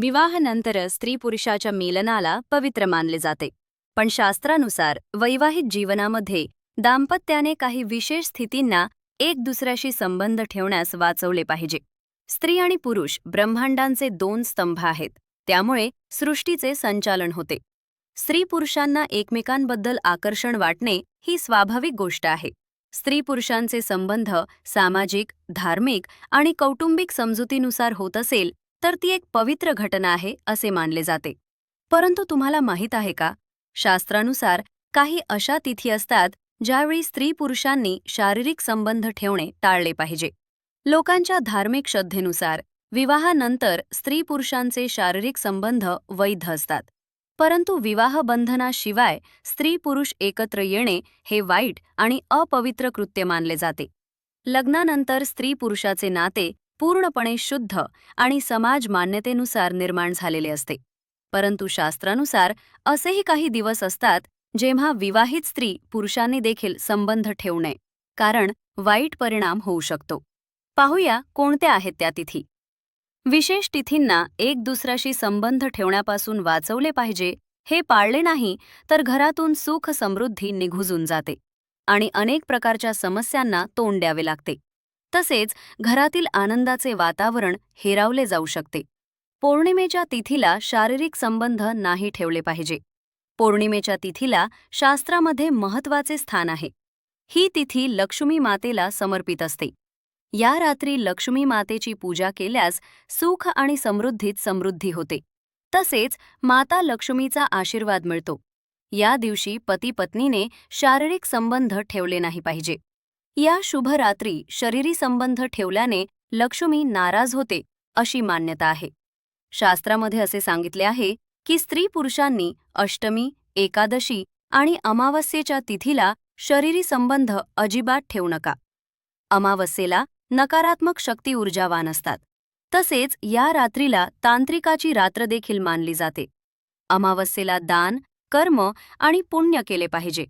विवाहानंतर स्त्री पुरुषाच्या मिलनाला पवित्र मानले जाते. पण शास्त्रानुसार वैवाहिक जीवनामध्ये दाम्पत्याने काही विशेष स्थितींना एक दुसऱ्याशी संबंध ठेवण्यास वाचवले पाहिजे. स्त्री आणि पुरुष ब्रह्मांडांचे दोन स्तंभ आहेत त्यामुळे सृष्टीचे संचालन होते. स्त्री पुरुषांना एकमेकांबद्दल आकर्षण वाटणे ही स्वाभाविक गोष्ट आहे. स्त्री पुरुषांचे संबंध सामाजिक धार्मिक आणि कौटुंबिक समजुतीनुसार होत असेल तर ती एक पवित्र घटना आहे असे मानले जाते. परंतु तुम्हाला माहीत आहे का? शास्त्रानुसार काही अशा तिथी असतात ज्यावेळी स्त्री पुरुषांनी शारीरिक संबंध ठेवणे टाळले पाहिजे. लोकांच्या धार्मिक श्रद्धेनुसार विवाहानंतर स्त्री पुरुषांचे शारीरिक संबंध वैध असतात. परंतु विवाहबंधनाशिवाय स्त्री पुरुष एकत्र येणे हे वाईट आणि अपवित्र कृत्य मानले जाते. लग्नानंतर स्त्री पुरुषाचे नाते पूर्णपणे शुद्ध आणि समाज मान्यतेनुसार निर्माण झालेले असते. परंतु शास्त्रानुसार असेही काही दिवस असतात जेव्हा विवाहित स्त्री पुरुषांनी देखील संबंध ठेवू नये कारण वाईट परिणाम होऊ शकतो. पाहूया कोणत्या आहेत त्या तिथी. विशेष तिथींना एक दुसऱ्याशी संबंध ठेवण्यापासून वाचवले पाहिजे हे पाळले नाही तर घरातून सुख समृद्धी निघुजून जाते आणि अनेक प्रकारच्या समस्यांना तोंड द्यावे लागते. तसेच घरातील आनंदाचे वातावरण हेरावले जाऊ शकते. पौर्णिमेच्या तिथीला शारीरिक संबंध नाही ठेवले पाहिजे. पौर्णिमेच्या तिथीला शास्त्रामध्ये महत्त्वाचे स्थान आहे. ही तिथी लक्ष्मी मातेला समर्पित असते. या रात्री लक्ष्मी मातेची पूजा केल्यास सुख आणि समृद्धीत समृद्धी होते. तसेच माता लक्ष्मीचा आशीर्वाद मिळतो. या दिवशी पती पत्नीने शारीरिक संबंध ठेवले नाही पाहिजे. या शुभ रात्री शरीरी संबंध ठेवल्याने लक्ष्मी नाराज होते अशी मान्यता आहे. शास्त्रामध्ये असे सांगितले आहे की स्त्री पुरुषांनी अष्टमी एकादशी आणि अमावस्येच्या तिथीला शरीरी संबंध अजिबात ठेवू नका. अमावस्येला नकारात्मक शक्ती ऊर्जावान असतात. तसेच या रात्रीला तांत्रिकाची रात्र देखील मानली जाते. अमावस्येला दान कर्म आणि पुण्य केले पाहिजे.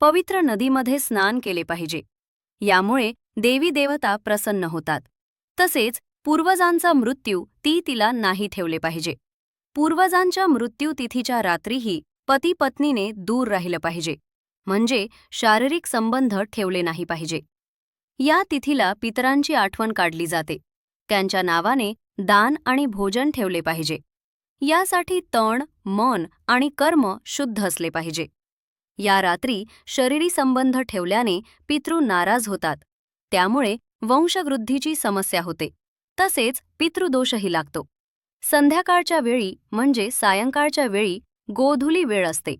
पवित्र नदीमध्ये स्नान केले पाहिजे. यामुळे देवी देवता प्रसन्न होतात. तसेच पूर्वजांचा मृत्यू ती तिला नाही ठेवले पाहिजे. पूर्वजांच्या मृत्यूतिथीच्या रात्रीही पती पत्नीने दूर राहिलं पाहिजे. म्हणजे शारीरिक संबंध ठेवले नाही पाहिजे. या तिथीला पितरांची आठवण काढली जाते. त्यांच्या नावाने दान आणि भोजन ठेवले पाहिजे. यासाठी तण मन आणि कर्म शुद्ध असले पाहिजे. या रात्री शरीरी संबंध ठेवल्याने पितृ नाराज होतात. त्यामुळे वंशवृद्धीची समस्या होते. तसेच पितृदोषही लागतो. संध्याकाळच्या वेळी म्हणजे सायंकाळच्या वेळी गोधुली वेळ असते.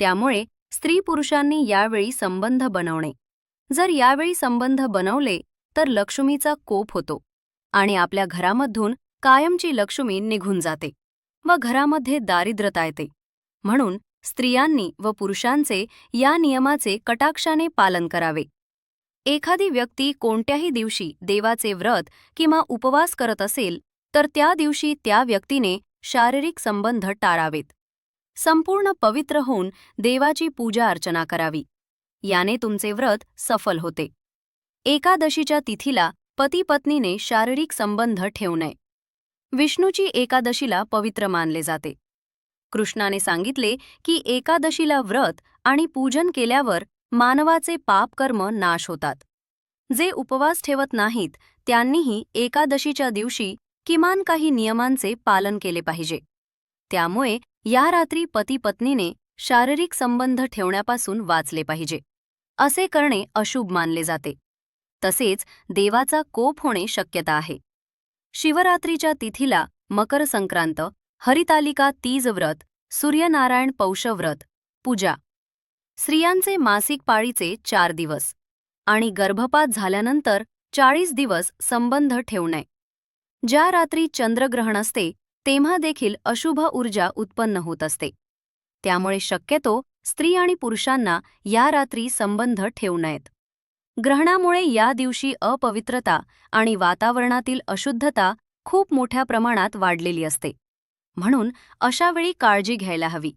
त्यामुळे स्त्री पुरुषांनी यावेळी संबंध बनवणे. जर यावेळी संबंध बनवले तर लक्ष्मीचा कोप होतो आणि आपल्या घरामधून कायमची लक्ष्मी निघून जाते व घरामध्ये दारिद्रता येते. म्हणून स्त्रियांनी व पुरुषांचे या नियमाचे कटाक्षाने पालन करावे. एखादी व्यक्ती कोणत्याही दिवशी देवाचे व्रत किंवा उपवास करत असेल तर त्या दिवशी त्या व्यक्तीने शारीरिक संबंध टाळावेत. संपूर्ण पवित्र होऊन देवाची पूजा अर्चना करावी. याने तुमचे व्रत सफल होते. एकादशीच्या तिथीला पती पत्नीने शारीरिक संबंध ठेवू नये. विष्णूची एकादशीला पवित्र मानले जाते. कृष्णाने सांगितले की एकादशीला व्रत आणि पूजन केल्यावर मानवाचे पापकर्म नाश होतात. जे उपवास ठेवत नाहीत त्यांनीही एकादशीच्या दिवशी किमान काही नियमांचे पालन केले पाहिजे. त्यामुळे या रात्री पती पत्नीने शारीरिक संबंध ठेवण्यापासून वाचले पाहिजे. असे करणे अशुभ मानले जाते. तसेच देवाचा कोप होणे शक्यता आहे. शिवरात्रीच्या तिथीला मकर संक्रांत हरितालिका तीज व्रत सूर्यनारायण पौषव्रत पूजा. स्त्रियांचे मासिक पाळीचे चार दिवस आणि गर्भपात झाल्यानंतर चाळीस दिवस संबंध ठेवणे. ज्या रात्री चंद्रग्रहण असते तेव्हा देखील अशुभ ऊर्जा उत्पन्न होत असते. त्यामुळे शक्यतो स्त्री आणि पुरुषांना या रात्री संबंध ठेवू नयेत. ग्रहणामुळे या दिवशी अपवित्रता आणि वातावरणातील अशुद्धता खूप मोठ्या प्रमाणात वाढलेली असते. म्हणून अशावेळी काळजी घ्यायला हवी.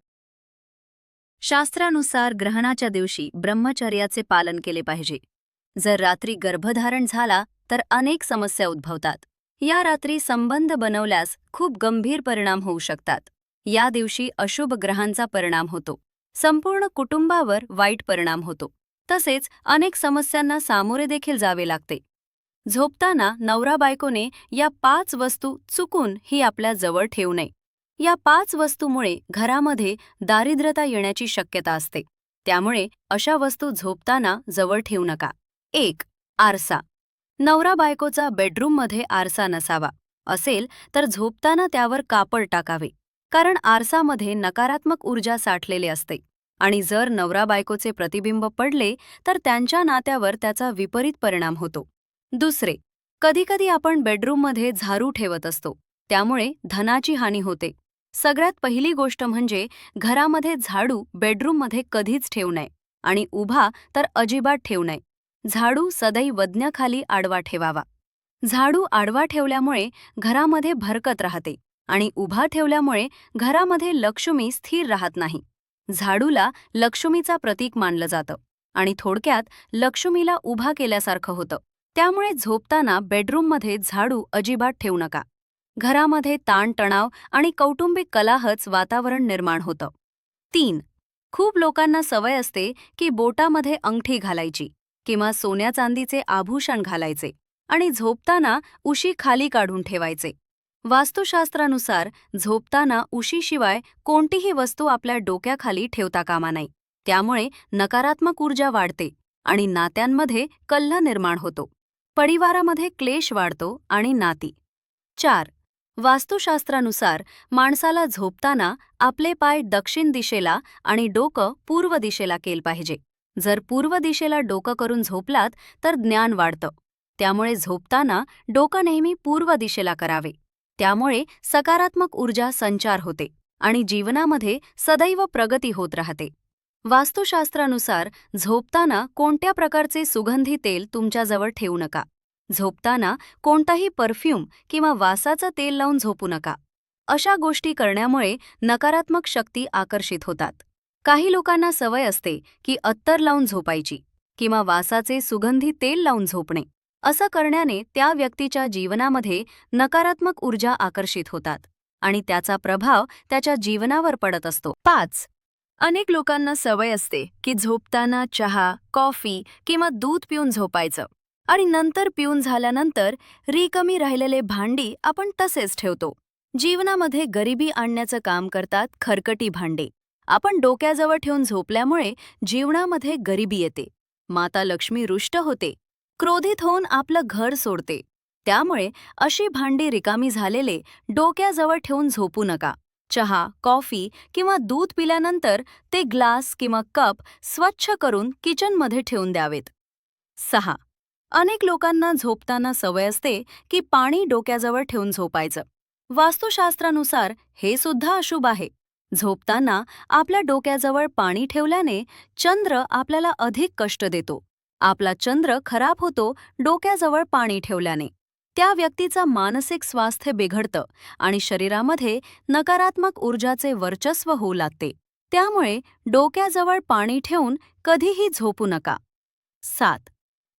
शास्त्रानुसार ग्रहणाच्या दिवशी ब्रह्मचर्याचे पालन केले पाहिजे. जर रात्री गर्भधारण झाला तर अनेक समस्या उद्भवतात. या रात्री संबंध बनवल्यास खूप गंभीर परिणाम होऊ शकतात. या दिवशी अशुभ ग्रहांचा परिणाम होतो. संपूर्ण कुटुंबावर वाईट परिणाम होतो. तसेच अनेक समस्यांना सामोरे देखील जावे लागते. झोपताना नवरा बायकोने या पाच वस्तू चुकून ही आपल्या जवळ ठेवू नये. या पाच वस्तूमुळे घरामध्ये दारिद्र्यता येण्याची शक्यता असते. त्यामुळे अशा वस्तू झोपताना जवळ ठेवू नका. एक आरसा. नवरा बायकोचा बेडरूममध्ये आरसा नसावा. असेल तर झोपताना त्यावर कापड टाकावे. कारण आरसामध्ये नकारात्मक ऊर्जा साठलेली असते. आणि जर नवरा बायकोचे प्रतिबिंब पडले तर त्यांच्या नात्यावर त्याचा विपरीत परिणाम होतो. दुसरे कधीकधी आपण बेडरूममध्ये झारू ठेवत असतो. त्यामुळे धनाची हानी होते. सगळ्यात पहिली गोष्ट म्हणजे घरामध्ये झाडू बेडरूममध्ये कधीच ठेवू नये आणि उभा तर अजिबात ठेवू नये. झाडू सदैव वज्ञाखाली आडवा ठेवावा. झाडू आडवा ठेवल्यामुळे घरामध्ये भरकत राहते आणि उभा ठेवल्यामुळे घरामध्ये लक्ष्मी स्थिर राहत नाही. झाडूला लक्ष्मीचा प्रतीक मानलं जातं आणि थोडक्यात लक्ष्मीला उभा केल्यासारखं होतं. त्यामुळे झोपताना बेडरूममध्ये झाडू अजिबात ठेवू नका. घरामध्ये ताणतणाव आणि कौटुंबिक कलाहच वातावरण निर्माण होतं. तीन खूप लोकांना सवय असते की बोटामध्ये अंगठी घालायची किंवा सोन्या चांदीचे आभूषण घालायचे आणि झोपताना उशी खाली काढून ठेवायचे. वास्तुशास्त्रानुसार झोपताना उशीशिवाय कोणतीही वस्तू आपल्या डोक्याखाली ठेवता कामा नाही. त्यामुळे नकारात्मक ऊर्जा वाढते आणि नात्यांमध्ये कल्ह निर्माण होतो. परिवारामध्ये क्लेश वाढतो आणि नाती. चार वास्तुशास्त्रानुसार माणसाला झोपताना आपले पाय दक्षिण दिशेला आणि डोकं पूर्व दिशेला केलं पाहिजे. जर पूर्व दिशेला डोकं करून झोपलात तर ज्ञान वाढतं. त्यामुळे झोपताना डोकं नेहमी पूर्व दिशेला करावे. त्यामुळे सकारात्मक ऊर्जा संचार होते आणि जीवनामध्ये सदैव प्रगती होत राहते. वास्तुशास्त्रानुसार झोपताना कोणत्या प्रकारचे सुगंधी तेल तुमच्याजवळ ठेवू नका. झोपताना कोणताही परफ्यूम किंवा वासाचं तेल लावून झोपू नका. अशा गोष्टी करण्यामुळे नकारात्मक शक्ती आकर्षित होतात. काही लोकांना सवय असते की अत्तर लावून झोपायची किंवा वासाचे सुगंधी तेल लावून झोपणे. असं करण्याने त्या व्यक्तीच्या जीवनामध्ये नकारात्मक ऊर्जा आकर्षित होतात आणि त्याचा प्रभाव त्याच्या जीवनावर पडत असतो. पाच. अनेक लोकांना सवय असते की झोपताना चहा कॉफी किंवा दूध पिऊन झोपायचं. आणि नंतर पिऊन झाल्यानंतर रिकमी राहिलेले भांडी आपण तसेच ठेवतो. जीवनामध्ये गरिबी आणण्याचं काम करतात खरकटी भांडे. आपण डोक्याजवळ ठेवून झोपल्यामुळे जीवनामध्ये गरिबी येते. माता लक्ष्मी रुष्ट होते. क्रोधित होऊन आपलं घर सोडते. त्यामुळे अशी भांडी रिकामी झालेले डोक्याजवळ ठेवून झोपू नका. चहा कॉफी किंवा दूध पिल्यानंतर ते ग्लास किंवा कप स्वच्छ करून किचनमध्ये ठेवून द्यावेत. सहा. अनेक लोकांना झोपताना सवय असते की पाणी डोक्याजवळ ठेवून झोपायचं. वास्तुशास्त्रानुसार हे सुद्धा अशुभ आहे. झोपताना आपल्या डोक्याजवळ पाणी ठेवल्याने चंद्र आपल्याला अधिक कष्ट देतो. आपला चंद्र खराब होतो डोक्याजवळ पाणी ठेवल्याने. त्या व्यक्तीचं मानसिक स्वास्थ्य बिघडतं आणि शरीरामध्ये नकारात्मक ऊर्जाचे वर्चस्व होऊ लागते. त्यामुळे डोक्याजवळ पाणी ठेवून कधीही झोपू नका. सात.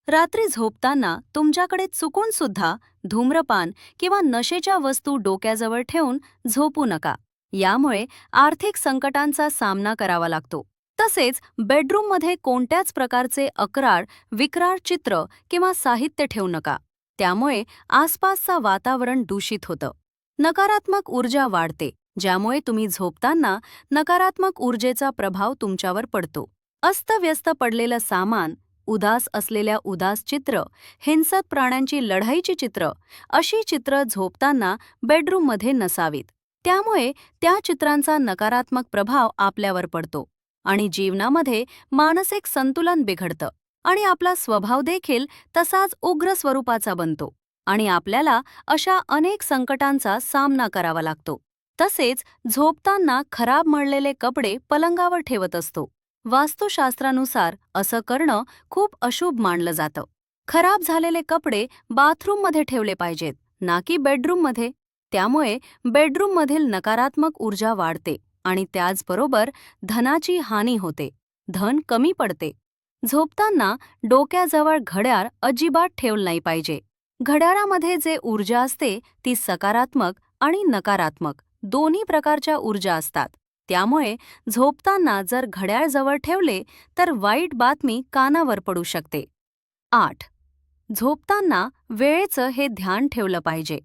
रात्री झोपताना तुमच्याकडे चुकून सुद्धा धूम्रपान किंवा नशेच्या वस्तू डोक्याजवळ ठेवून झोपू नका. यामुळे आर्थिक संकटांचा सामना करावा लागतो. तसेच बेडरूममध्ये कोणत्याच प्रकारचे अक्राळ विक्राळ चित्र किंवा साहित्य ठेवू नका. त्यामुळे आसपासचं वातावरण दूषित होतं. नकारात्मक ऊर्जा वाढते ज्यामुळे तुम्ही झोपताना नकारात्मक ऊर्जेचा प्रभाव तुमच्यावर पडतो. अस्तव्यस्त पडलेलं सामान उदास असलेल्या उदास चित्र हिंसक प्राण्यांची लढाईची चित्र अशी चित्र झोपताना बेडरूममध्ये नसावीत. त्यामुळे त्या चित्रांचा नकारात्मक प्रभाव आपल्यावर पडतो आणि जीवनामध्ये मानसिक संतुलन बिघडतं आणि आपला स्वभाव देखील तसाच उग्र स्वरूपाचा बनतो आणि आपल्याला अशा अनेक संकटांचा सामना करावा लागतो. तसेच झोपताना खराब मळलेले कपडे पलंगावर ठेवत असतो. वास्तुशास्त्रानुसार असं करणं खूप अशुभ मानलं जातं. खराब झालेले कपडे बाथरूममध्ये ठेवले पाहिजेत ना की बेडरूममध्ये. त्यामुळे बेडरूममधील नकारात्मक ऊर्जा वाढते आणि त्याचबरोबर धनाची हानी होते धन कमी पडते. झोपताना डोक्याजवळ घड्याळ अजिबात ठेवलं नाही पाहिजे. घड्याळामध्ये जे ऊर्जा असते ती सकारात्मक आणि नकारात्मक दोन्ही प्रकारच्या ऊर्जा असतात. त्यामुळे झोपताना जर घड्याळ जवळ ठेवले तर वाईट बातमी कानावर पडू शकते. आठ. झोपताना वेळेचं हे ध्यान ठेवलं पाहिजे.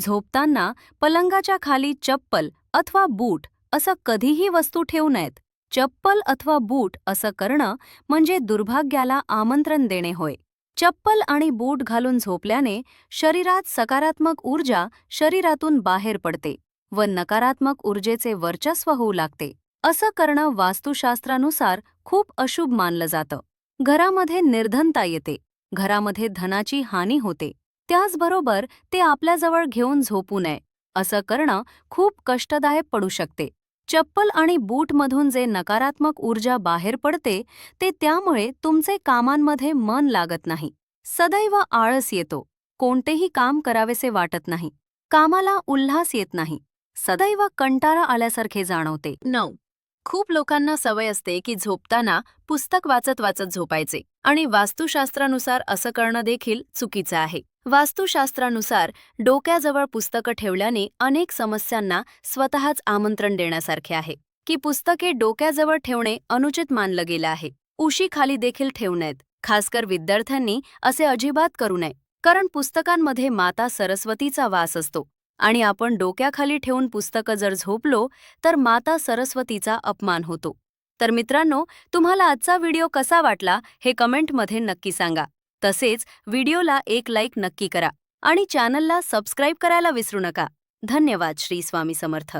झोपताना पलंगाच्या खाली चप्पल अथवा बूट असं कधीही वस्तू ठेवू नयेत. चप्पल अथवा बूट असं करणं म्हणजे दुर्भाग्याला आमंत्रण देणे होय. चप्पल आणि बूट घालून झोपल्याने शरीरात सकारात्मक ऊर्जा शरीरातून बाहेर पडते. व नकारात्मक ऊर्जेचे वर्चस्व होऊ लागते. असं करणं वास्तुशास्त्रानुसार खूप अशुभ मानलं जातं. घरामध्ये निर्धनता येते. घरामध्ये धनाची हानी होते. त्याचबरोबर ते आपल्याजवळ घेऊन झोपू नये. असं करणं खूप कष्टदायक पडू शकते. चप्पल आणि बूटमधून जे नकारात्मक ऊर्जा बाहेर पडते ते त्यामुळे तुमचे कामांमध्ये मन लागत नाही. सदैव आळस येतो. कोणतेही काम करावेसे वाटत नाही. कामाला उल्हास येत नाही. सदैव कंटाळा आल्यासारखे जाणवते. नऊ. खूप लोकांना सवय असते की झोपताना पुस्तक वाचत वाचत झोपायचे आणि वास्तुशास्त्रानुसार असं करणं देखील चुकीचं आहे. वास्तुशास्त्रानुसार डोक्याजवळ पुस्तकं ठेवल्याने अनेक समस्यांना स्वतःच आमंत्रण देण्यासारखे आहे की पुस्तके डोक्याजवळ ठेवणे अनुचित मानलं गेलं आहे. उशीखाली देखील ठेवू नयेत. खासकर विद्यार्थ्यांनी असे अजिबात करू नये कारण पुस्तकांमध्ये माता सरस्वतीचा वास असतो. आणि आपण डोक्याखाली ठेवून पुस्तकं जर झोपलो तर माता सरस्वतीचा अपमान होतो. तर मित्रांनो तुम्हाला आजचा व्हिडिओ कसा वाटला हे कमेंटमध्ये नक्की सांगा. तसेच व्हिडिओला एक लाईक नक्की करा आणि चॅनलला सबस्क्राईब करायला विसरू नका. धन्यवाद श्री स्वामी समर्थ.